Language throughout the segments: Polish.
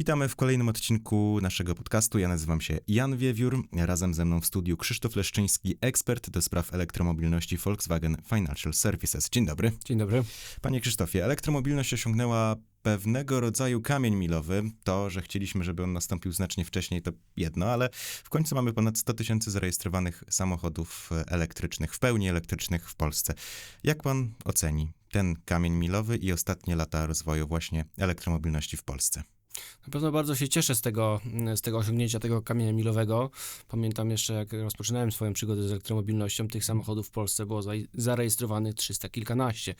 Witamy w kolejnym odcinku naszego podcastu. Ja nazywam się Jan Wiewiór. Razem ze mną w studiu Krzysztof Leszczyński, ekspert do spraw elektromobilności Volkswagen Financial Services. Dzień dobry. Dzień dobry. Panie Krzysztofie, elektromobilność osiągnęła pewnego rodzaju kamień milowy. To, że chcieliśmy, żeby on nastąpił znacznie wcześniej, to jedno, ale w końcu mamy ponad 100 tysięcy zarejestrowanych samochodów elektrycznych, w pełni elektrycznych w Polsce. Jak pan oceni ten kamień milowy i ostatnie lata rozwoju właśnie elektromobilności w Polsce? Na pewno bardzo się cieszę z tego, z tego osiągnięcia tego kamienia milowego. Pamiętam jeszcze, jak rozpoczynałem swoją przygodę z elektromobilnością, tych samochodów w Polsce było zarejestrowanych 300 kilkanaście,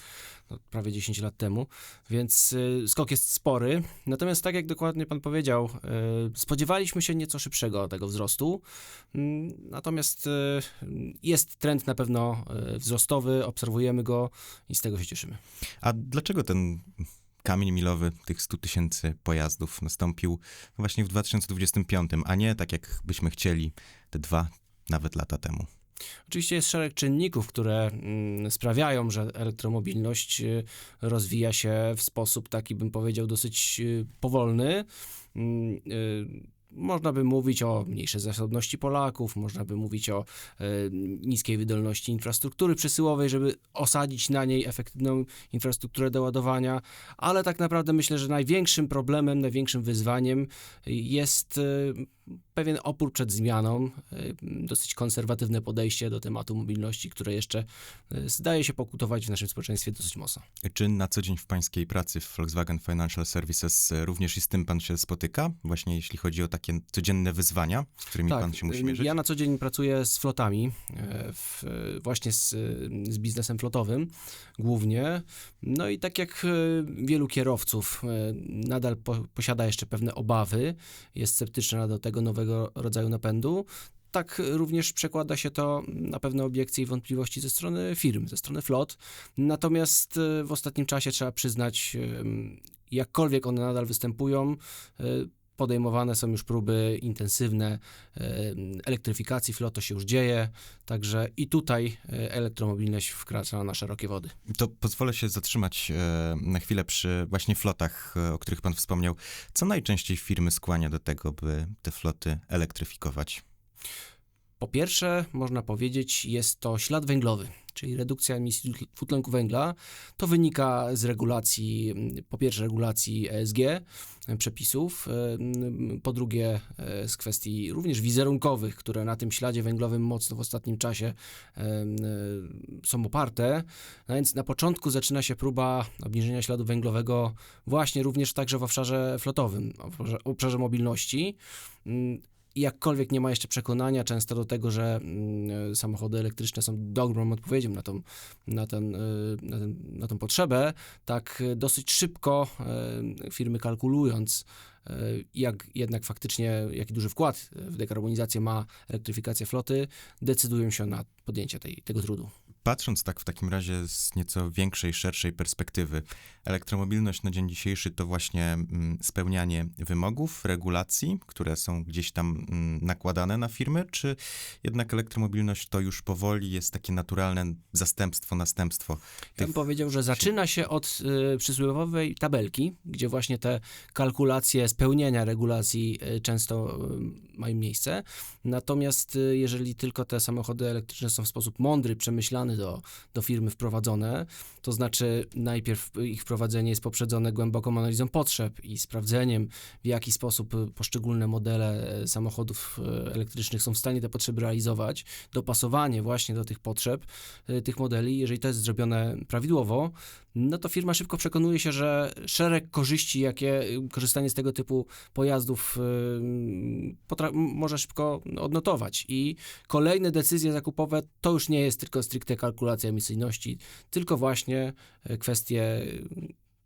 no, prawie 10 lat temu, więc y, skok jest spory. Natomiast tak jak dokładnie pan powiedział, y, spodziewaliśmy się nieco szybszego tego wzrostu. Y, natomiast y, jest trend na pewno wzrostowy, obserwujemy go i z tego się cieszymy. A dlaczego ten kamień milowy tych 100 tysięcy pojazdów nastąpił właśnie w 2025, a nie tak jak byśmy chcieli te dwa nawet lata temu. Oczywiście jest szereg czynników, które mm, sprawiają, że elektromobilność y, rozwija się w sposób taki, bym powiedział, dosyć y, powolny. Można by mówić o mniejszej zasobności Polaków, można by mówić o e, niskiej wydolności infrastruktury przesyłowej, żeby osadzić na niej efektywną infrastrukturę do ładowania, ale tak naprawdę myślę, że największym problemem, największym wyzwaniem jest e, pewien opór przed zmianą, y, dosyć konserwatywne podejście do tematu mobilności, które jeszcze y, zdaje się pokutować w naszym społeczeństwie dosyć mocno. Czy na co dzień w pańskiej pracy w Volkswagen Financial Services y, również i z tym pan się spotyka? Właśnie jeśli chodzi o takie codzienne wyzwania, z którymi tak, pan się musi mierzyć? Ja na co dzień pracuję z flotami, w, właśnie z, z biznesem flotowym głównie. No i tak jak wielu kierowców nadal po, posiada jeszcze pewne obawy, jest sceptyczna do tego nowego rodzaju napędu, tak również przekłada się to na pewne obiekcje i wątpliwości ze strony firm, ze strony flot. Natomiast e, w ostatnim czasie trzeba przyznać, jakkolwiek one nadal występują, e, podejmowane są już próby intensywne elektryfikacji flot, to się już dzieje, także i tutaj e, elektromobilność wkracza na szerokie wody. To pozwolę się zatrzymać na chwilę przy właśnie flotach, o których pan wspomniał. Co najczęściej firmy skłania do tego, by te floty elektryfikować? Po pierwsze, można powiedzieć, jest to ślad węglowy, czyli redukcja emisji dwutlenku węgla. To wynika z regulacji, po pierwsze regulacji ESG, przepisów, po drugie z kwestii również wizerunkowych, które na tym śladzie węglowym mocno w ostatnim czasie są oparte. No więc na początku zaczyna się próba obniżenia śladu węglowego właśnie również także w obszarze flotowym, w obszarze mobilności jakkolwiek nie ma jeszcze przekonania często do tego, że mm, samochody elektryczne są dobrą odpowiedzią na tą, na, ten, y, na, ten, na tą potrzebę, tak dosyć szybko y, firmy kalkulując, y, jak jednak faktycznie, jaki duży wkład w dekarbonizację ma elektryfikacja floty, decydują się na podjęcie tej, tego trudu. Patrząc tak w takim razie z nieco większej, szerszej perspektywy, elektromobilność na dzień dzisiejszy to właśnie mm, spełnianie wymogów, regulacji, które są gdzieś tam mm, nakładane na firmy, czy jednak elektromobilność to już powoli jest takie naturalne zastępstwo, następstwo? Ja bym powiedział, że zaczyna się od y, przysłowiowej tabelki, gdzie właśnie te kalkulacje spełnienia regulacji y, często y, mają miejsce. Natomiast y, jeżeli tylko te samochody elektryczne są w sposób mądry, przemyślany, do, do firmy wprowadzone, to znaczy najpierw ich wprowadzenie jest poprzedzone głęboką analizą potrzeb i sprawdzeniem, w jaki sposób poszczególne modele e, samochodów elektrycznych są w stanie te potrzeby realizować, dopasowanie właśnie do tych potrzeb tych modeli, jeżeli to jest zrobione prawidłowo, no to firma szybko przekonuje się, że szereg korzyści, jakie korzystanie z tego typu pojazdów może szybko odnotować i kolejne decyzje zakupowe to już nie jest tylko stricte kalkulacja emisyjności, tylko właśnie e, kwestie,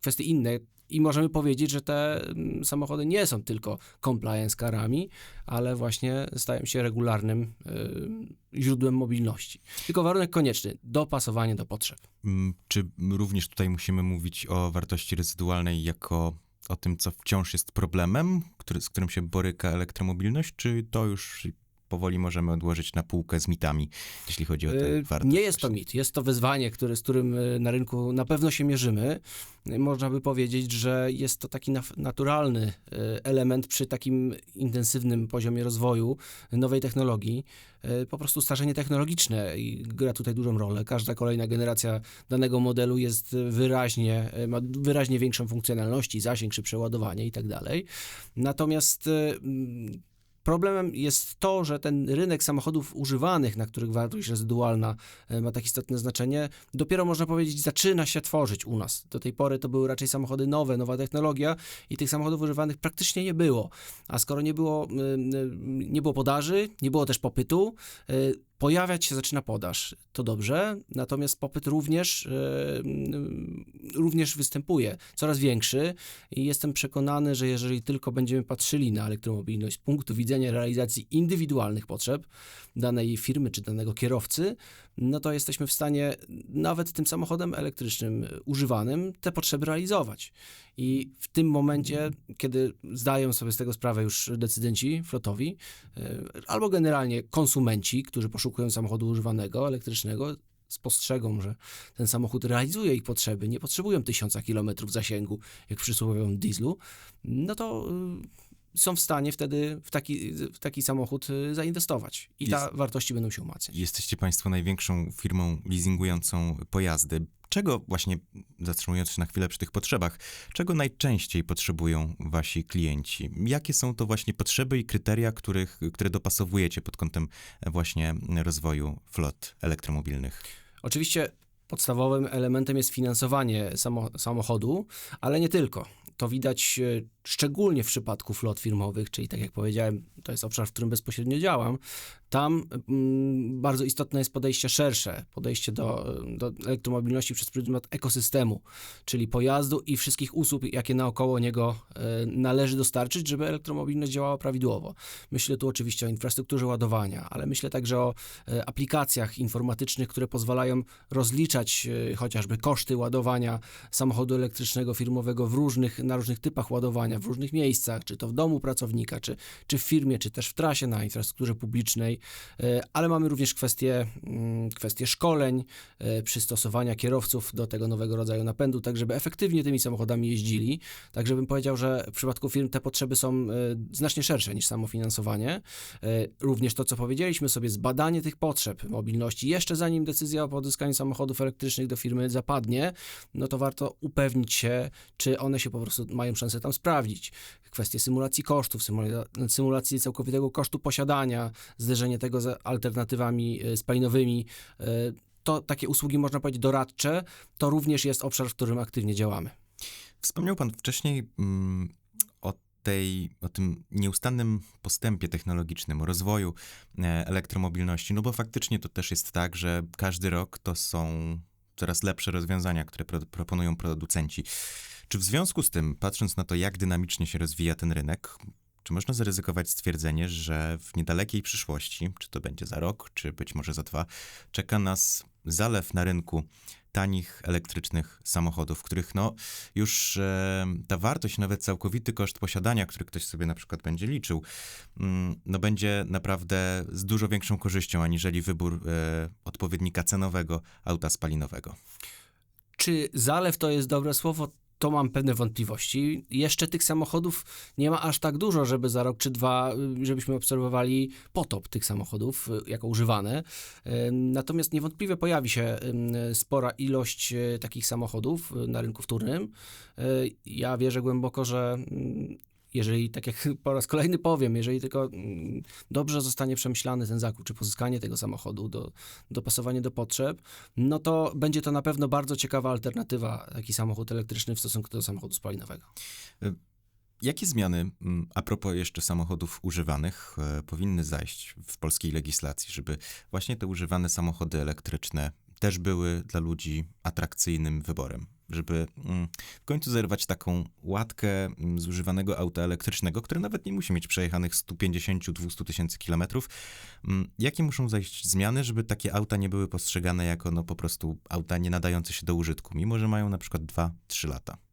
kwestie inne. I możemy powiedzieć, że te samochody nie są tylko compliance karami, ale właśnie stają się regularnym y, źródłem mobilności. Tylko warunek konieczny dopasowanie do potrzeb. Mm, czy również tutaj musimy mówić o wartości rezydualnej jako o tym, co wciąż jest problemem, który, z którym się boryka elektromobilność, czy to już powoli możemy odłożyć na półkę z mitami, jeśli chodzi o tę Y, wartość. Nie jest to mit, jest to wyzwanie, które, z którym y, na rynku na pewno się mierzymy. Y, Można by powiedzieć, że jest to taki naturalny element przy takim intensywnym poziomie rozwoju nowej technologii. Po prostu starzenie technologiczne gra tutaj dużą rolę. Każda kolejna generacja danego modelu jest wyraźnie, ma wyraźnie większą funkcjonalność, zasięg czy przeładowanie i tak dalej. Natomiast Problemem jest to, że ten rynek samochodów używanych, na których wartość rezydualna e, ma tak istotne znaczenie, dopiero można powiedzieć zaczyna się tworzyć u nas. Do tej pory to były raczej samochody nowe, nowa technologia i tych samochodów używanych praktycznie nie było. A skoro nie było, y, y, nie było podaży, nie było też popytu, pojawiać się zaczyna podaż. To dobrze, natomiast popyt również, y, y, również występuje, coraz większy i jestem przekonany, że jeżeli tylko będziemy patrzyli na elektromobilność z punktu widzenia realizacji indywidualnych potrzeb danej firmy czy danego kierowcy, no to jesteśmy w stanie nawet tym samochodem elektrycznym używanym te potrzeby realizować. I w tym momencie, kiedy zdają sobie z tego sprawę już decydenci flotowi, y, albo generalnie konsumenci, którzy poszukują samochodu używanego, elektrycznego, spostrzegą, że ten samochód realizuje ich potrzeby, nie potrzebują tysiąca kilometrów zasięgu, jak w przysłowiowym dieslu, no to y, są w stanie wtedy w taki, w taki samochód y, zainwestować i ta Jest- wartości będą się umacniać. Jesteście Państwo największą firmą leasingującą pojazdy. Czego właśnie, zatrzymując się na chwilę przy tych potrzebach, czego najczęściej potrzebują wasi klienci? Jakie są to właśnie potrzeby i kryteria, których, które dopasowujecie pod kątem właśnie rozwoju flot elektromobilnych? Oczywiście podstawowym elementem jest finansowanie samo, samochodu, ale nie tylko. To widać e, szczególnie w przypadku flot firmowych, czyli tak jak powiedziałem, to jest obszar, w którym bezpośrednio działam. Tam mm, bardzo istotne jest podejście szersze, podejście do, do elektromobilności przez pryzmat ekosystemu, czyli pojazdu i wszystkich usług, jakie naokoło niego e, należy dostarczyć, żeby elektromobilność działała prawidłowo. Myślę tu oczywiście o infrastrukturze ładowania, ale myślę także o e, aplikacjach informatycznych, które pozwalają rozliczać chociażby koszty ładowania samochodu elektrycznego firmowego w różnych, na różnych typach ładowania, w różnych miejscach, czy to w domu pracownika, czy, czy w firmie, czy też w trasie na infrastrukturze publicznej, E, ale mamy również kwestie, mm, kwestie szkoleń, e, przystosowania kierowców do tego nowego rodzaju napędu, tak żeby efektywnie tymi samochodami jeździli. Tak żebym powiedział, że w przypadku firm te potrzeby są e, znacznie szersze niż samo finansowanie. Również to, co powiedzieliśmy sobie, zbadanie tych potrzeb mobilności, jeszcze zanim decyzja o pozyskaniu samochodów elektrycznych do firmy zapadnie, no to warto upewnić się, czy one się po prostu mają szansę tam sprawdzić. Kwestie symulacji kosztów, symula- symulacji całkowitego kosztu posiadania, zderzenie tego z alternatywami e, spalinowymi. e, To takie usługi, można powiedzieć, doradcze, to również jest obszar, w którym aktywnie działamy. Wspomniał pan wcześniej mm, o tej, o tym nieustannym postępie technologicznym, rozwoju e, elektromobilności, no bo faktycznie to też jest tak, że każdy rok to są coraz lepsze rozwiązania, które pro, proponują producenci. Czy w związku z tym, patrząc na to, jak dynamicznie się rozwija ten rynek, czy można zaryzykować stwierdzenie, że w niedalekiej przyszłości, czy to będzie za rok, czy być może za dwa, czeka nas zalew na rynku tanich elektrycznych samochodów, których no już e, ta wartość, nawet całkowity koszt posiadania, który ktoś sobie na przykład będzie liczył, mm, no będzie naprawdę z dużo większą korzyścią, aniżeli wybór e, odpowiednika cenowego auta spalinowego. Czy zalew to jest dobre słowo? To mam pewne wątpliwości. Jeszcze tych samochodów nie ma aż tak dużo, żeby za rok czy dwa, y, żebyśmy obserwowali potop tych samochodów y, jako używane. Ym, Natomiast niewątpliwie pojawi się spora ilość y, takich samochodów y, na rynku wtórnym. Y, Ja wierzę głęboko, że ym, jeżeli, tak jak po raz kolejny powiem, jeżeli tylko mm, dobrze zostanie przemyślany ten zakup, czy pozyskanie tego samochodu, do, dopasowanie do potrzeb, no to będzie to na pewno bardzo ciekawa alternatywa, taki samochód elektryczny w stosunku do samochodu spalinowego. Jakie zmiany, mm, a propos jeszcze samochodów używanych, e, powinny zajść w polskiej legislacji, żeby właśnie te używane samochody elektryczne też były dla ludzi atrakcyjnym wyborem? Żeby mm, w końcu zerwać taką łatkę mm, zużywanego auta elektrycznego, które nawet nie musi mieć przejechanych 150-200 tysięcy kilometrów. Mm, Jakie muszą zajść zmiany, żeby takie auta nie były postrzegane jako no po prostu auta nie nadające się do użytku, mimo że mają na przykład 2-3 lata?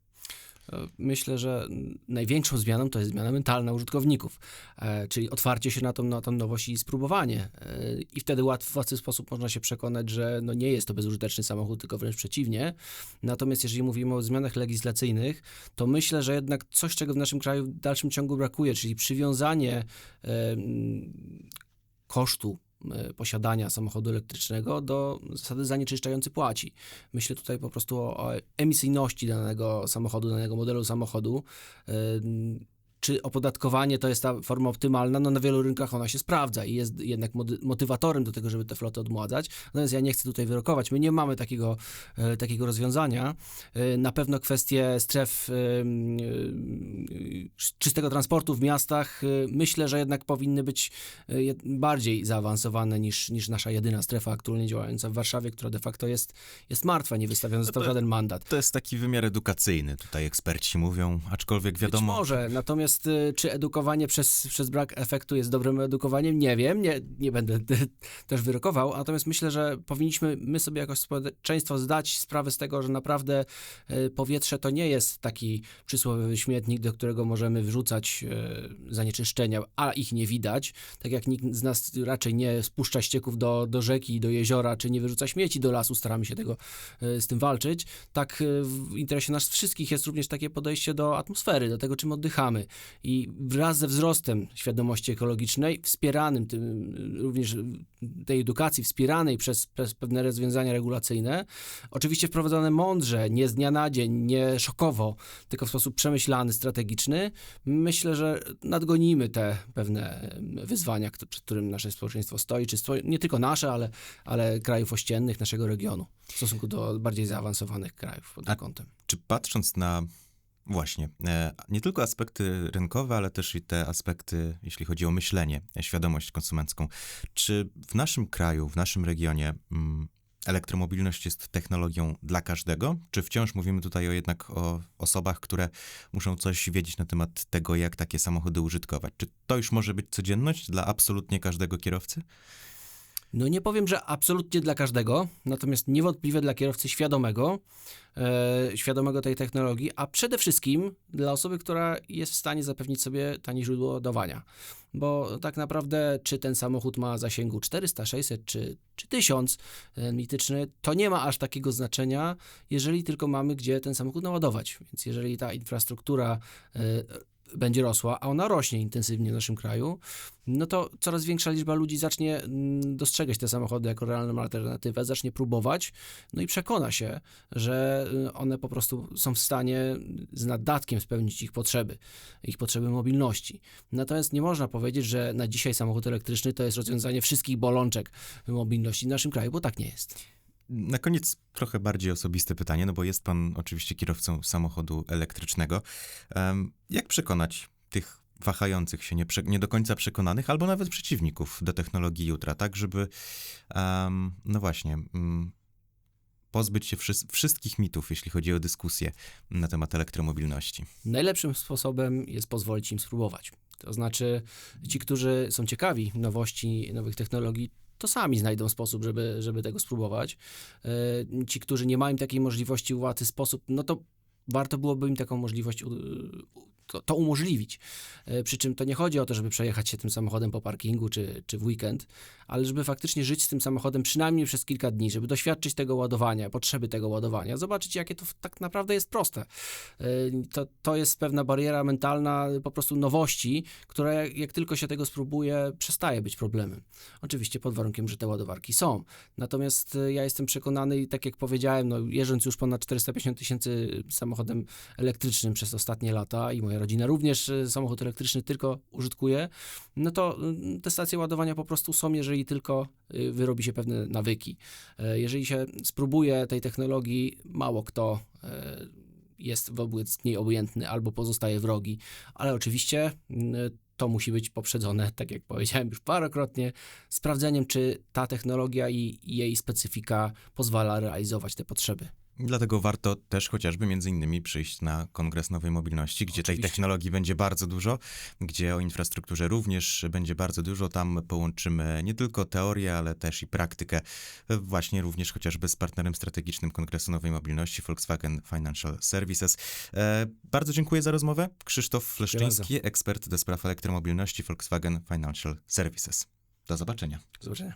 Myślę, że największą zmianą to jest zmiana mentalna użytkowników, e, czyli otwarcie się na tą, na tą nowość i spróbowanie. E, I wtedy łatw, w łatwy sposób można się przekonać, że no nie jest to bezużyteczny samochód, tylko wręcz przeciwnie. Natomiast jeżeli mówimy o zmianach legislacyjnych, to myślę, że jednak coś, czego w naszym kraju w dalszym ciągu brakuje, czyli przywiązanie e, kosztu posiadania samochodu elektrycznego do zasady zanieczyszczający płaci. Myślę tutaj po prostu o, o emisyjności danego samochodu, danego modelu samochodu. Czy opodatkowanie to jest ta forma optymalna? No na wielu rynkach ona się sprawdza i jest jednak motywatorem do tego, żeby te floty odmładzać. Natomiast ja nie chcę tutaj wyrokować. My nie mamy takiego, e, takiego rozwiązania. E, Na pewno kwestie stref e, czystego transportu w miastach myślę, że jednak powinny być bardziej zaawansowane niż, niż nasza jedyna strefa aktualnie działająca w Warszawie, która de facto jest, jest martwa, nie wystawiony został to- żaden mandat. To jest taki wymiar edukacyjny, tutaj eksperci mówią, aczkolwiek wiadomo... Być może, natomiast y, czy edukowanie przez, przez brak efektu jest dobrym edukowaniem? Nie wiem, nie, nie będę też wyrokował, natomiast myślę, że powinniśmy my sobie jako społeczeństwo zdać sprawę z tego, że naprawdę y, powietrze to nie jest taki przysłowiowy śmietnik, do którego możemy wrzucać y, zanieczyszczenia, a ich nie widać, tak jak nikt z nas raczej nie spuszcza ścieków do, do rzeki, do jeziora, czy nie wyrzuca śmieci do lasu, staramy się tego z tym walczyć, tak w interesie nas wszystkich jest również takie podejście do atmosfery, do tego, czym oddychamy. I wraz ze wzrostem świadomości ekologicznej, wspieranym tym, również tej edukacji, wspieranej przez, przez pewne rozwiązania regulacyjne, oczywiście wprowadzone mądrze, nie z dnia na dzień, nie szokowo, tylko w sposób przemyślany, strategiczny, myślę, że nadgonimy te pewne wyzwania, przed którym nasze społeczeństwo stoi, czy stoi, nie tylko nasze, ale, ale krajów ościennych, naszego regionu, w stosunku do bardziej zaawansowanych krajów pod tym kątem. Czy patrząc na właśnie e, nie tylko aspekty rynkowe, ale też i te aspekty, jeśli chodzi o myślenie, świadomość konsumencką, czy w naszym kraju, w naszym regionie mm, elektromobilność jest technologią dla każdego? Czy wciąż mówimy tutaj o jednak o osobach, które muszą coś wiedzieć na temat tego, jak takie samochody użytkować? Czy to już może być codzienność dla absolutnie każdego kierowcy? No nie powiem, że absolutnie dla każdego, natomiast niewątpliwie dla kierowcy świadomego, e, świadomego tej technologii, a przede wszystkim dla osoby, która jest w stanie zapewnić sobie tanie źródło ładowania. Bo tak naprawdę, czy ten samochód ma zasięgu 400, 600 czy, czy 1000 e, mityczny, to nie ma aż takiego znaczenia, jeżeli tylko mamy gdzie ten samochód naładować. Więc jeżeli ta infrastruktura e, będzie rosła, a ona rośnie intensywnie w naszym kraju, no to coraz większa liczba ludzi zacznie mm, dostrzegać te samochody jako realną alternatywę, zacznie próbować, no i przekona się, że y, one po prostu są w stanie z naddatkiem spełnić ich potrzeby, ich potrzeby mobilności. Natomiast nie można powiedzieć, że na dzisiaj samochód elektryczny to jest rozwiązanie wszystkich bolączek mobilności w naszym kraju, bo tak nie jest. Na koniec trochę bardziej osobiste pytanie, no bo jest pan oczywiście kierowcą samochodu elektrycznego. Jak przekonać tych wahających się, nie, nie do końca przekonanych, albo nawet przeciwników do technologii jutra, tak żeby, em, no właśnie, mm, pozbyć się wszys- wszystkich mitów, jeśli chodzi o dyskusję na temat elektromobilności? Najlepszym sposobem jest pozwolić im spróbować. To znaczy, ci, którzy są ciekawi nowości, nowych technologii, to sami znajdą sposób, żeby, żeby tego spróbować. E, Ci, którzy nie mają takiej możliwości w łatwy sposób, no to warto byłoby im taką możliwość to, to umożliwić. E, Przy czym to nie chodzi o to, żeby przejechać się tym samochodem po parkingu czy, czy w weekend, ale żeby faktycznie żyć z tym samochodem przynajmniej przez kilka dni, żeby doświadczyć tego ładowania, potrzeby tego ładowania, zobaczyć, jakie to tak naprawdę jest proste. E, To, to jest pewna bariera mentalna po prostu nowości, która jak, jak tylko się tego spróbuje, przestaje być problemem. Oczywiście pod warunkiem, że te ładowarki są. Natomiast e, ja jestem przekonany i tak jak powiedziałem, no, jeżdżąc już ponad 450 tysięcy samochodem elektrycznym przez ostatnie lata i moja rodzina również e, samochód elektryczny tylko użytkuje, no to mm, te stacje ładowania po prostu są, jeżeli tylko y, wyrobi się pewne nawyki. E, Jeżeli się spróbuje tej technologii, mało kto e, jest wobec niej obojętny albo pozostaje wrogi, ale oczywiście to musi być poprzedzone, tak jak powiedziałem już parokrotnie, sprawdzeniem, czy ta technologia i jej specyfika pozwala realizować te potrzeby. Dlatego warto też chociażby między innymi przyjść na Kongres Nowej Mobilności, gdzie tej Oczywiście. technologii będzie bardzo dużo, gdzie o infrastrukturze również będzie bardzo dużo. Tam połączymy nie tylko teorię, ale też i praktykę, właśnie również chociażby z partnerem strategicznym Kongresu Nowej Mobilności, Volkswagen Financial Services. E, bardzo dziękuję za rozmowę. Krzysztof Leszczyński, ekspert do spraw elektromobilności Volkswagen Financial Services. Do zobaczenia. Do zobaczenia.